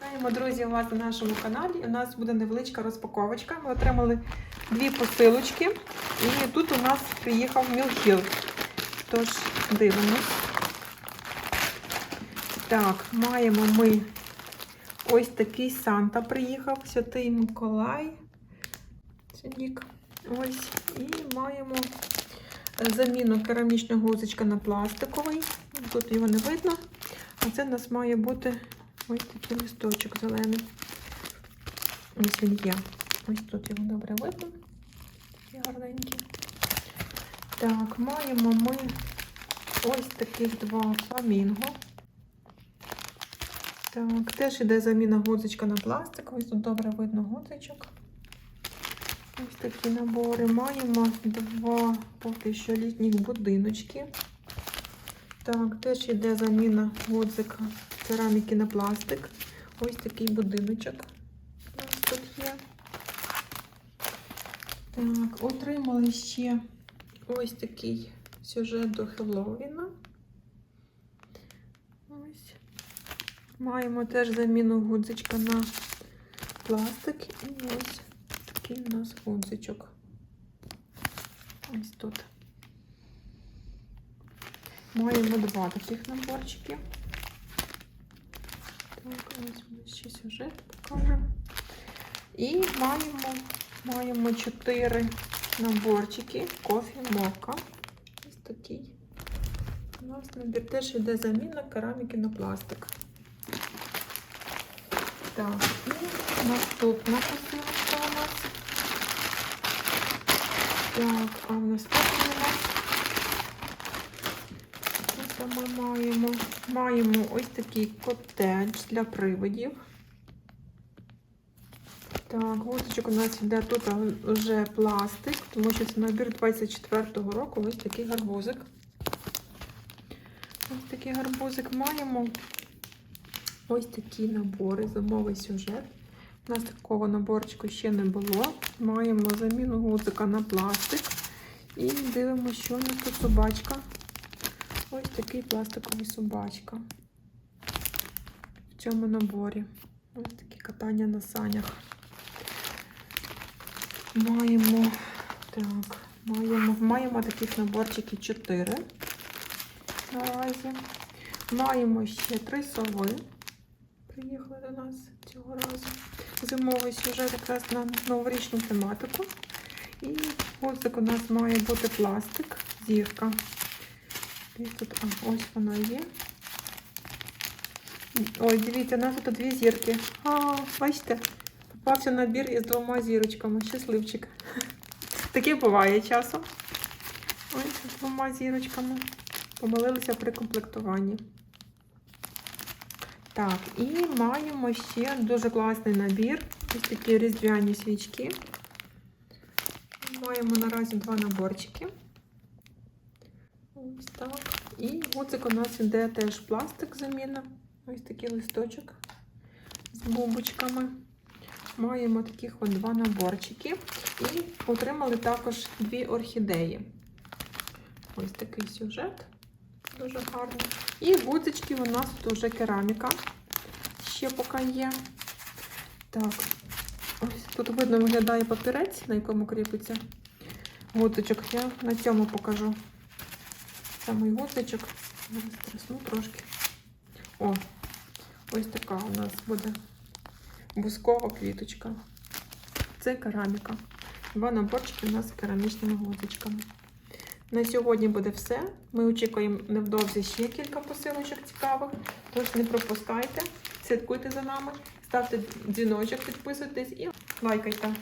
Вітаємо, друзі, у вас на нашому каналі. У нас буде невеличка розпаковочка. Ми отримали дві посилочки. І тут у нас приїхав Мілхіл. Тож, дивимось. Так, маємо ми ось такий Санта приїхав, Святий Миколай. Синік. Ось. І маємо заміну керамічного гузочка на пластиковий. Тут його не видно. А це у нас має бути ось такий листочок зелений. Ось він є. Ось тут його добре видно. Такі гарненькі. Так, маємо ми ось таких два фламінго. Так, теж іде заміна гудзичка на пластик. Ось тут добре видно гудзичок. Ось такі набори. Маємо два поки що літніх будиночки. Так, теж йде заміна гудзика кераміки на пластик. Ось такий будиночок у нас тут є. Так, отримали ще ось такий сюжет до Хеллоуіна. Маємо теж заміну гудзичка на пластик. І ось такий у нас гудзичок. Ось тут. Маємо два таких наборчики. Так, ось ми ще сюжет покажемо. І маємо, маємо чотири наборчики кофі мока. Ось такий. У нас набір теж йде заміна кераміки на пластик. Так, і наступна посилочка у нас. Так, а у нас що ми маємо? Маємо ось такий котедж для привидів. Так, гудзичок у нас йде тут вже пластик, тому що це набір 24-го року. Ось такий гарбузик. Ось такий гарбузик маємо. Ось такі набори, зимовий сюжет. У нас такого наборчику ще не було. Маємо заміну гудзика на пластик. І дивимося, що у нас тут собачка. Ось такий пластиковий собачка. В цьому наборі. Ось такі катання на санях. Маємо, так, маємо, маємо таких наборчиків 4 наразі. Маємо ще три сови. Приїхали до нас цього разу. Зимовий сюжет якраз на новорічну тематику. І ось так у нас має бути пластик, зірка. І тут, а, ось вона є. Ой, дивіться, у нас тут дві зірки. А, бачите, попався набір із двома зірочками. Щасливчик. Таке буває часом. Ось з двома зірочками. Помилилися при комплектуванні. Так, і маємо ще дуже класний набір. Ось такі різдвяні свічки. Маємо наразі два наборчики. Ось так. І гудзик у нас іде теж пластик заміна. Ось такий листочок з бубочками. Маємо таких от два наборчики. І отримали також дві орхідеї. Ось такий сюжет. Дуже гарний. І гудзички у нас тут вже кераміка. Ще поки є. Так, ось тут видно виглядає папірець, на якому кріпиться гудзичок. Я на цьому покажу самий гудзичок. Зараз трясну трошки. О, ось така у нас буде бускова квіточка. Це кераміка. Два наборчики у нас з керамічними гудзичками. На сьогодні буде все. Ми очікуємо невдовзі ще кілька посилочок цікавих. Тож не пропускайте, слідкуйте за нами, ставте дзвіночок, підписуйтесь і лайкайте.